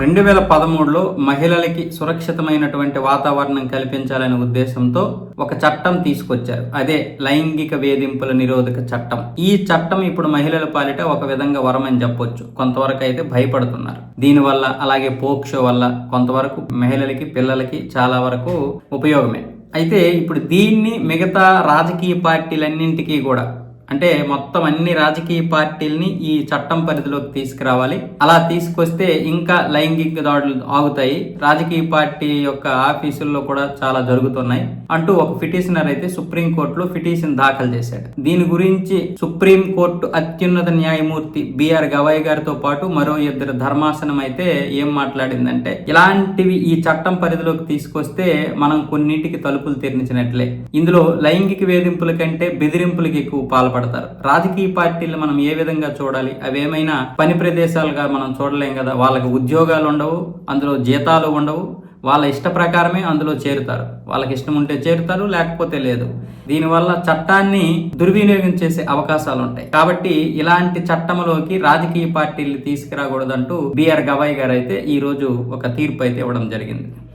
రెండు వేల పదమూడులో మహిళలకి సురక్షితమైనటువంటి వాతావరణం కల్పించాలనే ఉద్దేశంతో ఒక చట్టం తీసుకొచ్చారు. అదే లైంగిక వేధింపుల నిరోధక చట్టం. ఈ చట్టం ఇప్పుడు మహిళల పాలిట ఒక విధంగా వరం అని చెప్పొచ్చు. కొంతవరకు అయితే భయపడుతున్నారు. దీనివల్ల అలాగే పోక్షో వల్ల కొంతవరకు మహిళలకి పిల్లలకి చాలా వరకు ఉపయోగమే. అయితే ఇప్పుడు దీన్ని మిగతా రాజకీయ పార్టీలన్నింటికీ కూడా అంటే మొత్తం అన్ని రాజకీయ పార్టీల్ని ఈ చట్టం పరిధిలోకి తీసుకురావాలి. అలా తీసుకొస్తే ఇంకా లైంగిక దాడులు ఆగుతాయి. రాజకీయ పార్టీ యొక్క ఆఫీసుల్లో కూడా చాలా జరుగుతున్నాయి. అంటూ ఒక పిటిషనర్ అయితే సుప్రీం కోర్టులో పిటిషన్ దాఖలు చేశాడు. దీని గురించి సుప్రీం కోర్టు అత్యున్నత న్యాయమూర్తి బిఆర్ గవాయ్ గారితో పాటు మరో ఇద్దరు ధర్మాసనం అయితే ఏం మాట్లాడిందంటే ఇలాంటివి ఈ చట్టం పరిధిలోకి తీసుకొస్తే మనం కొన్నింటికి తలుపులు తెరిచినట్లే. ఇందులో లైంగిక వేధింపుల కంటే బెదిరింపులకు ఎక్కువ పడతారు రాజకీయ పార్టీలు మనం ఏ విధంగా చూడాలి? అవేమైనా పని ప్రదేశాలుగా మనం చూడలేం కదా. వాళ్ళకి ఉద్యోగాలు ఉండవు అందులో జీతాలు ఉండవు. వాళ్ళ ఇష్ట ప్రకారమే అందులో చేరుతారు. వాళ్ళకి ఇష్టం ఉంటే చేరుతారు లేకపోతే లేదు. దీనివల్ల చట్టాన్ని దుర్వినియోగం చేసే అవకాశాలు ఉంటాయి. కాబట్టి ఇలాంటి చట్టంలోకి రాజకీయ పార్టీలు తీసుకురాకూడదంటూ బిఆర్ గవాయ్ గారు అయితే ఈ రోజు ఒక తీర్పు అయితే ఇవ్వడం జరిగింది.